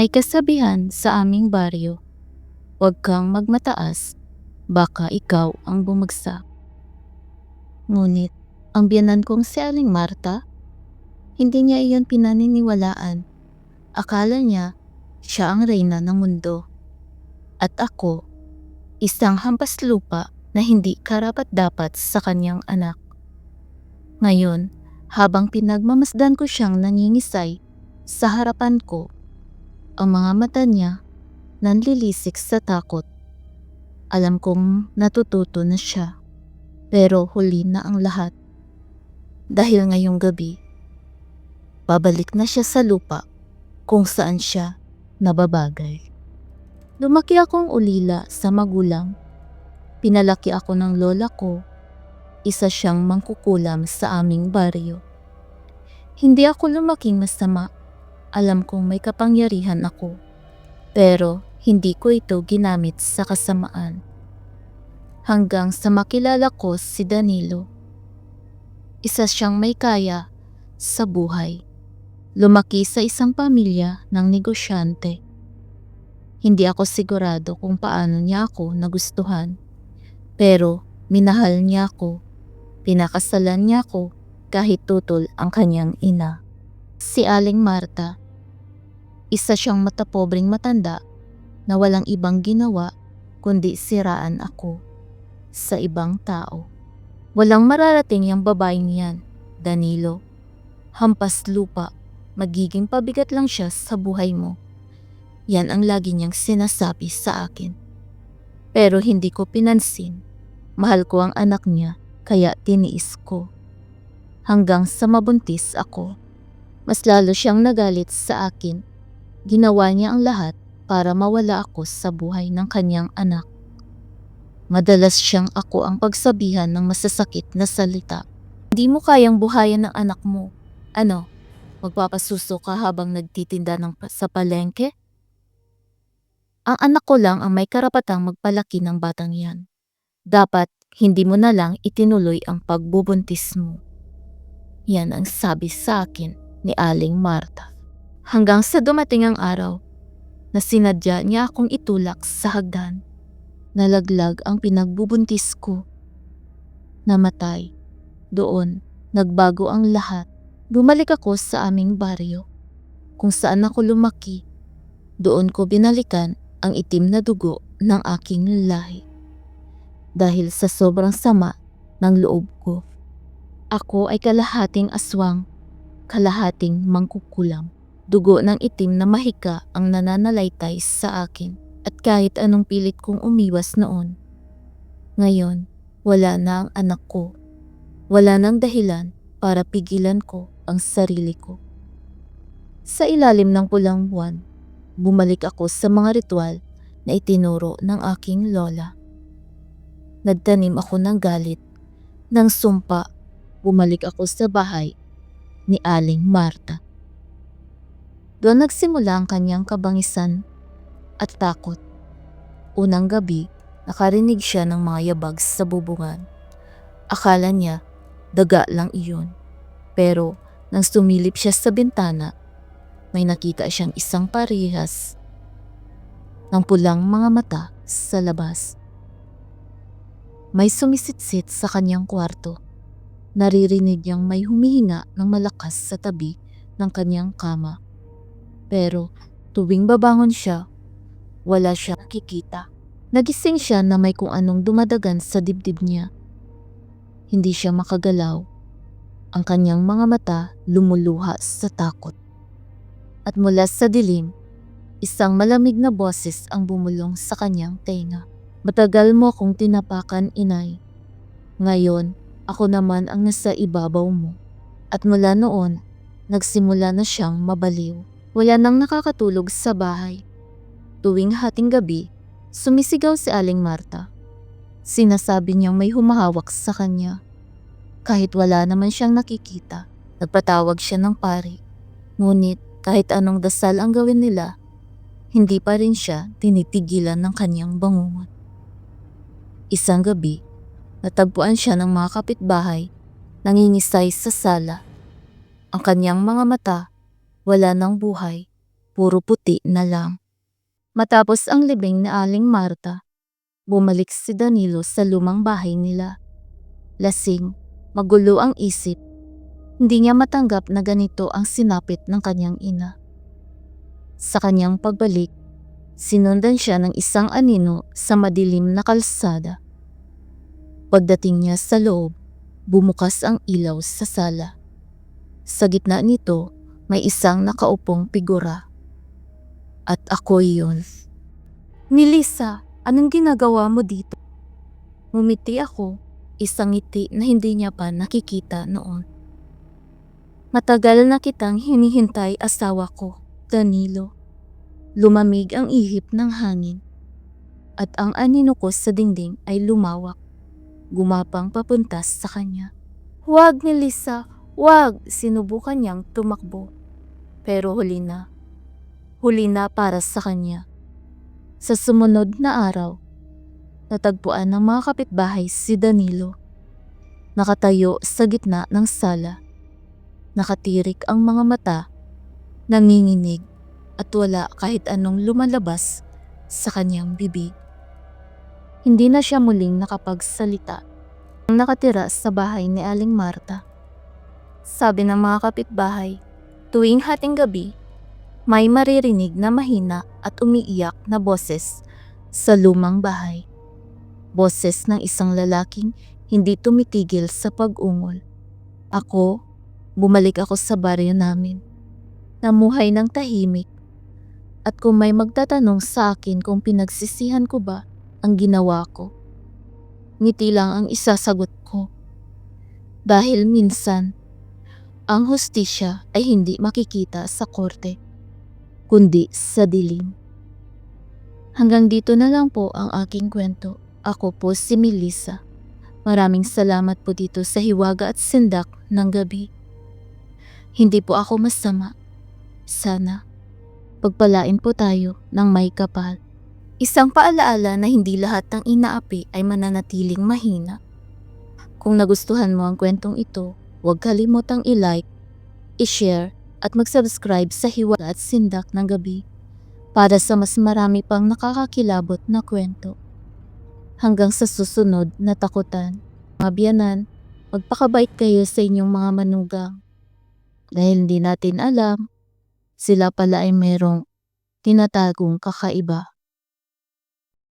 May kasabihan sa aming baryo, huwag kang magmataas, baka ikaw ang bumagsak. Ngunit, ang biyanan kong si Aling Marta, hindi niya iyon pinaniniwalaan. Akala niya, siya ang reyna ng mundo. At ako, isang hampas lupa na hindi karapat-dapat sa kanyang anak. Ngayon, habang pinagmamasdan ko siyang nangingisay sa harapan ko, ang mga mata niya nanlilisik sa takot. Alam kong natututo na siya, pero huli na ang lahat. Dahil ngayong gabi, babalik na siya sa lupa kung saan siya nababagay. Lumaki akong ulila sa magulang. Pinalaki ako ng lola ko. Isa siyang mangkukulam sa aming baryo. Hindi ako lumaking masama. Alam kong may kapangyarihan ako. Pero hindi ko ito ginamit sa kasamaan. Hanggang sa makilala ko si Danilo. Isa siyang may kaya sa buhay. Lumaki sa isang pamilya ng negosyante. Hindi ako sigurado kung paano niya ako nagustuhan. Pero minahal niya ako. Pinakasalan niya ako kahit tutol ang kanyang ina. Si Aling Marta. Isa siyang matapobreng matanda na walang ibang ginawa kundi siraan ako sa ibang tao. Walang mararating yung babaeng yan, Danilo. Hampas lupa, magiging pabigat lang siya sa buhay mo. Yan ang lagi niyang sinasabi sa akin. Pero hindi ko pinansin. Mahal ko ang anak niya, kaya tiniis ko. Hanggang sa mabuntis ako. Mas lalo siyang nagalit sa akin. Ginawa niya ang lahat para mawala ako sa buhay ng kanyang anak. Madalas siyang ako ang pagsabihan ng masasakit na salita. Hindi mo kayang buhayan ng anak mo. Ano, magpapasuso ka habang nagtitinda ng sa palengke? Ang anak ko lang ang may karapatang magpalaki ng batang yan. Dapat hindi mo na lang itinuloy ang pagbubuntis mo. Yan ang sabi sa akin ni Aling Marta. Hanggang sa dumating ang araw na sinadya niya akong itulak sa hagdan. Nalaglag ang pinagbubuntis ko. Namatay. Doon, nagbago ang lahat. Bumalik ako sa aming baryo. Kung saan ako lumaki. Doon ko binalikan ang itim na dugo ng aking lahi. Dahil sa sobrang sama ng loob ko. Ako ay kalahating aswang, kalahating mangkukulam. Dugo ng itim na mahika ang nananalaytay sa akin at kahit anong pilit kong umiwas noon. Ngayon, wala na ang anak ko. Wala nang dahilan para pigilan ko ang sarili ko. Sa ilalim ng pulang buwan, bumalik ako sa mga ritual na itinuro ng aking lola. Nagtanim ako ng galit, ng sumpa, bumalik ako sa bahay ni Aling Marta. Doon nagsimula ang kanyang kabangisan at takot. Unang gabi, nakarinig siya ng mga yabag sa bubungan. Akala niya, daga lang iyon. Pero nang sumilip siya sa bintana, may nakita siyang isang parehas ng pulang mga mata sa labas. May sumisitsit sa kanyang kwarto. Naririnig niyang may humihinga ng malakas sa tabi ng kanyang kama. Pero tuwing babangon siya, wala siya nakikita. Nagising siya na may kung anong dumadagan sa dibdib niya. Hindi siya makagalaw. Ang kanyang mga mata lumuluha sa takot. At mula sa dilim, isang malamig na boses ang bumulong sa kanyang tenga. Matagal mo akong tinapakan, inay. Ngayon, ako naman ang nasa ibabaw mo. At mula noon, nagsimula na siyang mabaliw. Wala nang nakakatulog sa bahay. Tuwing hating gabi, sumisigaw si Aling Marta. Sinasabi niyang may humahawak sa kanya. Kahit wala naman siyang nakikita, nagpatawag siya ng pari. Ngunit kahit anong dasal ang gawin nila, hindi pa rin siya tinitigilan ng kanyang bangungot. Isang gabi, natagpuan siya ng mga kapitbahay, nangingisay sa sala. Ang kanyang mga mata, wala ng buhay, puro puti na lang. Matapos ang libing ni Aling Marta, bumalik si Danilo sa lumang bahay nila. Lasing, magulo ang isip. Hindi niya matanggap na ganito ang sinapit ng kanyang ina. Sa kanyang pagbalik, sinundan siya ng isang anino sa madilim na kalsada. Pagdating niya sa loob, bumukas ang ilaw sa sala. Sa gitna nito, may isang nakaupong figura. At ako yun. Nilisa, anong ginagawa mo dito? Ngumiti ako, isang ngiti na hindi niya pa nakikita noon. Matagal na kitang hinihintay asawa ko, Danilo. Lumamig ang ihip ng hangin. At ang anino ko sa dingding ay lumawak. Gumapang papunta sa kanya. Huwag ni Lisa, huwag! Sinubukan niyang tumakbo. Pero huli na. Huli na para sa kanya. Sa sumunod na araw, natagpuan ng mga kapitbahay si Danilo. Nakatayo sa gitna ng sala. Nakatirik ang mga mata, nanginginig at wala kahit anong lumalabas sa kanyang bibig. Hindi na siya muling nakapagsalita. Ang nakatira sa bahay ni Aling Marta. Sabi ng mga kapitbahay, tuwing hating gabi, may maririnig na mahina at umiiyak na boses sa lumang bahay. Boses ng isang lalaking hindi tumitigil sa pag-ungol. Ako, bumalik ako sa baryo namin. Namuhay ng tahimik. At kung may magtatanong sa akin kung pinagsisihan ko ba ang ginawa ko, ngiti lang ang isasagot ko. Dahil minsan, ang hustisya ay hindi makikita sa korte, kundi sa dilim. Hanggang dito na lang po ang aking kwento. Ako po si Melissa. Maraming salamat po dito sa hiwaga at sindak ng gabi. Hindi po ako masama. Sana, pagpalain po tayo ng may kapal. Isang paalaala na hindi lahat ng inaapi ay mananatiling mahina. Kung nagustuhan mo ang kwentong ito, huwag kalimutang i-like, i-share at mag-subscribe sa Hiwa at Sindak ng Gabi para sa mas marami pang nakakakilabot na kwento. Hanggang sa susunod na takutan, mga biyanan, magpakabait kayo sa inyong mga manugang. Dahil hindi natin alam, sila pala ay merong tinatagong kakaiba.